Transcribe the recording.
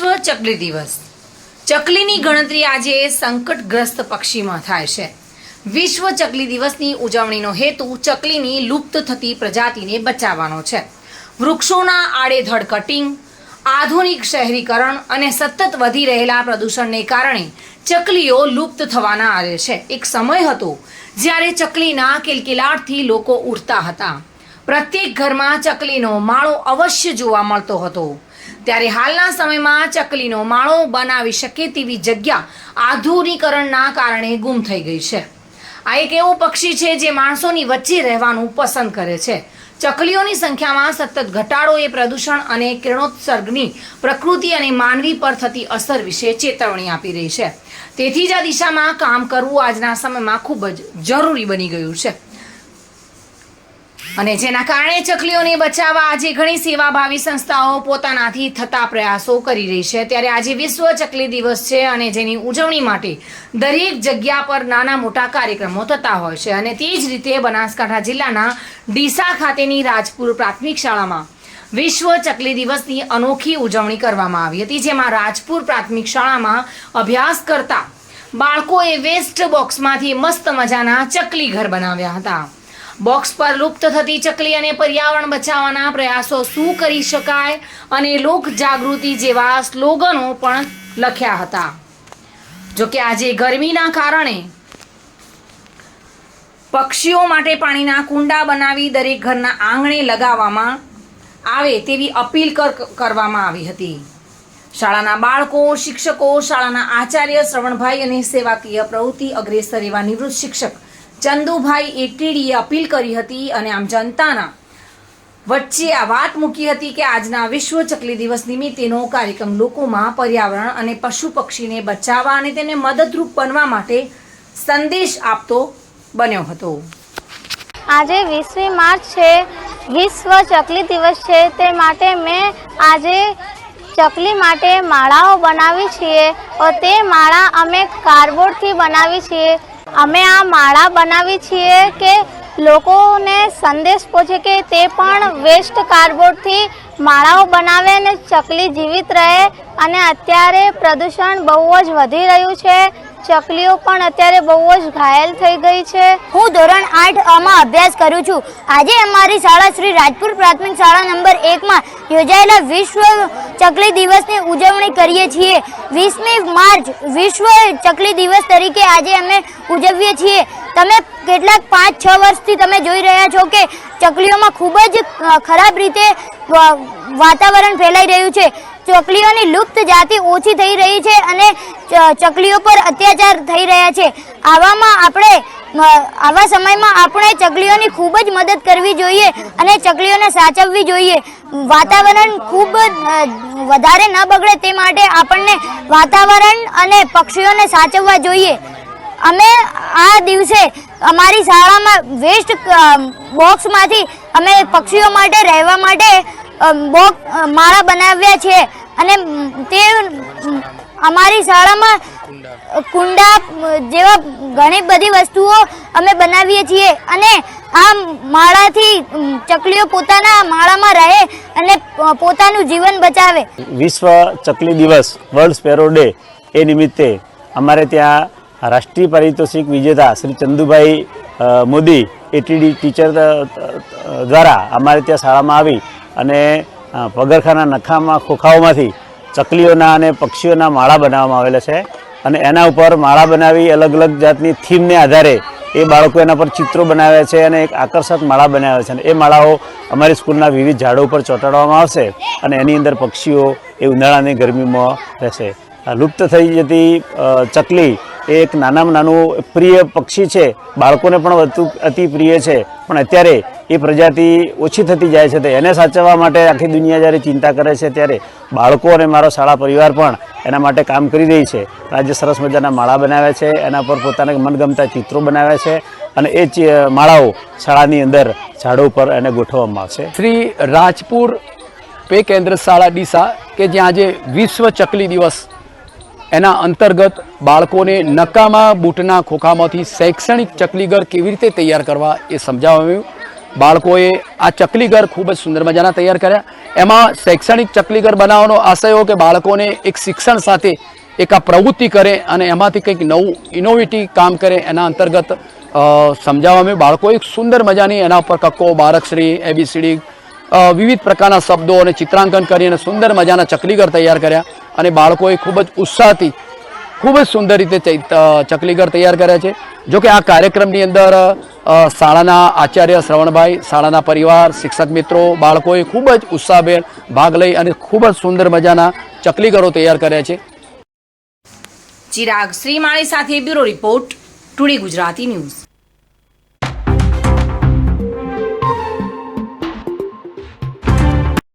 વિશ્વ ચકલી દિવસ. ચકલીની ગણતરી આજે સંકટગ્રસ્ત પક્ષીમાં થાય છે. વિશ્વ ચકલી દિવસની ઉજવણીનો હેતુ ચકલીની લુપ્ત થતી પ્રજાતિને બચાવવાનો છે. વૃક્ષોના આડેધડ કટિંગ આધુનિક શહેરીકરણ અને સતત વધી રહેલા પ્રદૂષણને કારણે ચકલીઓ લુપ્ત થવાના આરે છે. એક સમય હતો જ્યારે ચકલીના કિલકિલાટથી લોકો ઉઠતા હતા. પ્રત્યેક ઘરમાં ચકલીનો માળો અવશ્ય જોવા મળતો હતો. ત્યારે હાલના સમયમાં ચકલીનો માળો બનાવી શકે તેવી જગ્યા આધુનિકરણના કારણે ગુમ થઈ ગઈ છે. આ એક એવું પક્ષી છે જે માણસોની વચ્ચે રહેવાનું પસંદ કરે છે. ચકલીઓની સંખ્યામાં સતત ઘટાડો એ પ્રદૂષણ અને કિરણોત્સર્ગની પ્રકૃતિ અને માનવી પર થતી અસર વિશે ચેતવણી આપી રહી છે. તેથી જ આ દિશામાં કામ કરવું આજના સમયમાં ખૂબ જ જરૂરી બની ગયું છે. અને જેના કારણે ચકલીઓને બચાવવા આજે ઘણી સેવાભાવી સંસ્થાઓ પોતાનાથી થતા પ્રયાસો કરી રહી છે. ત્યારે આજે વિશ્વ ચકલી દિવસ છે અને જેની ઉજવણી માટે દરેક જગ્યા પર નાના મોટા કાર્યક્રમો થતા હોય છે. અને તે જ રીતે બનાસકાંઠા જિલ્લાના ડીસા ખાતેની રાજપુર પ્રાથમિક શાળામાં વિશ્વ ચકલી દિવસની અનોખી ઉજવણી કરવામાં આવી હતી, જેમાં રાજપુર પ્રાથમિક શાળામાં અભ્યાસ કરતા બાળકોએ વેસ્ટ બોક્સમાંથી મસ્ત મજાના ચકલી ઘર બનાવ્યા હતા. બોક્સ પર લુપ્ત થતી ચકલી અને પર્યાવરણ બચાવવાના પ્રયાસો શું કરી શકાય અને લોક જાગૃતિ જેવા સ્લોગનો પણ લખ્યા હતા. જોકે આજે ગરમીના કારણે પક્ષીઓ માટે પાણીના કુંડા બનાવી દરેક ઘરના આંગણે લગાવવામાં આવે તેવી અપીલ કર- કરવામાં આવી હતી. શાળાના બાળકો, શિક્ષકો, શાળાના આચાર્ય શ્રવણભાઈ અને સેવાકીય પ્રવૃત્તિ અગ્રેસર એવા નિવૃત્ત શિક્ષક ચંદુભાઈ એટીડીએ અપીલ કરી હતી અને આમ જનતાના વચ્ચે આ વાત મૂકી હતી કે આજના વિશ્વ ચકલી દિવસ નિમિત્તેનો કાર્યક્રમ લોકોમાં પર્યાવરણ અને પશુ પક્ષીને બચાવવા અને તેને મદદરૂપ બનવા માટે સંદેશ આપતો બન્યો હતો. આજે વીસમી માર્ચ છે. વિશ્વ ચકલી દિવસ છે. તે માટે મેં આજે ચકલી માટે માળાઓ બનાવી છીએ તે માળા અમે કાર્ડબોર્ડથી બનાવી છીએ. અમે આ માળા બનાવી છીએ કે લોકોને સંદેશ પહોંચે કે તે પણ વેસ્ટ કાર્ડબોર્ડથી માળાઓ બનાવે અને ચકલી જીવિત રહે. અને અત્યારે પ્રદૂષણ બહુ જ વધી રહ્યું છે. ચકલીઓ પણ અત્યારે બહુ જ ઘાયલ થઈ ગઈ છે. હું ધોરણ આઠમાં અભ્યાસ કરું છું. આજે અમારી શાળા શ્રી રાજપુર પ્રાથમિક શાળા નંબર એકમાં યોજાયેલા વિશ્વ ચકલી દિવસની ઉજવણી કરીએ છીએ. વીસમી માર્ચ વિશ્વ ચકલી દિવસ તરીકે આજે અમે ઉજવીએ છીએ. તમે કેટલાક પાંચ, છ વર્ષથી તમે જોઈ રહ્યા છો કે ચકલીઓમાં ખૂબ જ ખરાબ રીતે વાતાવરણ ફેલાઈ રહ્યું છે. ચકલીઓની લુપ્ત જાતિ ઓછી થઈ રહી છે અને ચકલીઓ પર અત્યાચાર થઈ રહ્યા છે. આવામાં આપણે આવા સમયમાં આપણે ચકલીઓની ખૂબ જ મદદ કરવી જોઈએ અને ચકલીઓને સાચવવી જોઈએ. વાતાવરણ ખૂબ વધારે ન બગડે તે માટે આપણને વાતાવરણ અને પક્ષીઓને સાચવવા જોઈએ. અમે આ દિવસે અમારી શાળામાં વેસ્ટ બોક્સમાંથી અમે પક્ષીઓ માટે રહેવા માટે માળા બનાવ્યા છે. અને તે અમારી શાળામાં કુંડા જેવા ઘણી બધી વસ્તુઓ અમે બનાવીએ છીએ. અને આ માળાથી ચકલીઓ પોતાના માળામાં રહે અને પોતાનું જીવન બચાવે. વિશ્વ ચકલી દિવસ વર્લ્ડ સ્પેરો ડે એ નિમિત્તે અમારે ત્યાં રાષ્ટ્રીય પારિતોષિક વિજેતા શ્રી ચંદુભાઈ મોદી એટીડી ટીચર દ્વારા અમારે ત્યાં શાળામાં આવી અને પગરખાના નખામાં, ખોખાઓમાંથી ચકલીઓના અને પક્ષીઓના માળા બનાવવામાં આવેલા છે. અને એના ઉપર માળા બનાવી અલગ અલગ જાતની થીમને આધારે એ બાળકો એના પર ચિત્રો બનાવ્યા છે અને એક આકર્ષક માળા બનાવ્યા છે. અને એ માળાઓ અમારી સ્કૂલના વિવિધ ઝાડો ઉપર ચોંટાડવામાં આવશે અને એની અંદર પક્ષીઓ એ ઉનાળાની ગરમીમાં રહેશે. લુપ્ત થઈ જતી ચકલી એ એક નાનામાં નાનું પ્રિય પક્ષી છે. બાળકોને પણ વધુ અતિ પ્રિય છે. પણ અત્યારે એ પ્રજાતિ ઓછી થતી જાય છે તો એને સાચવવા માટે આખી દુનિયા જ્યારે ચિંતા કરે છે ત્યારે બાળકો અને મારો શાળા પરિવાર પણ એના માટે કામ કરી રહી છે. આજે સરસ મજાના માળા બનાવ્યા છે, એના પર પોતાના મનગમતા ચિત્રો બનાવ્યા છે અને એ માળાઓ શાળાની અંદર ઝાડો ઉપર એને ગોઠવવામાં આવશે. શ્રી રાજપુર પે કેન્દ્ર શાળા ડીસા કે જ્યાં આજે વિશ્વ ચકલી દિવસ, એના અંતર્ગત બાળકોને નકામા બૂટના ખોખામાંથી શૈક્ષણિક ચકલીઘર કેવી રીતે તૈયાર કરવા એ સમજાવ્યું. બાળકોએ આ ચકલીઘર ખૂબ જ સુંદર મજાના તૈયાર કર્યા. એમાં શૈક્ષણિક ચકલીઘર બનાવવાનો આશય કે બાળકોને એક શિક્ષણ સાથે એક આ પ્રવૃત્તિ કરે અને એમાંથી કંઈક નવું ઇનોવેટિવ કામ કરે એના અંતર્ગત સમજાવવા સમજાવવામાં બાળકોએ સુંદર મજાની એના ઉપર કક્કો બારકશ્રી એબીસીડી વિવિધ પ્રકારના શબ્દો અને ચિત્રાંકન કરી અને સુંદર મજાના ચકલીઘર તૈયાર કર્યા અને બાળકોએ ખૂબ જ ઉત્સાહથી, ખૂબ જ સુંદર રીતે ચકલીઘર તૈયાર કર્યા છે. જો કે આ કાર્યક્રમની અંદર શાળાના આચાર્ય શ્રવણભાઈ, શાળાના પરિવાર, શિક્ષક મિત્રો, બાળકોએ ખૂબ જ ઉત્સાહભેર ભાગ લઈ અને ખૂબ જ સુંદર મજાના ચકલીઘરો તૈયાર કર્યા છે. ચિરાગ શ્રીમાળી સાથે bureau report, Today Gujarati News.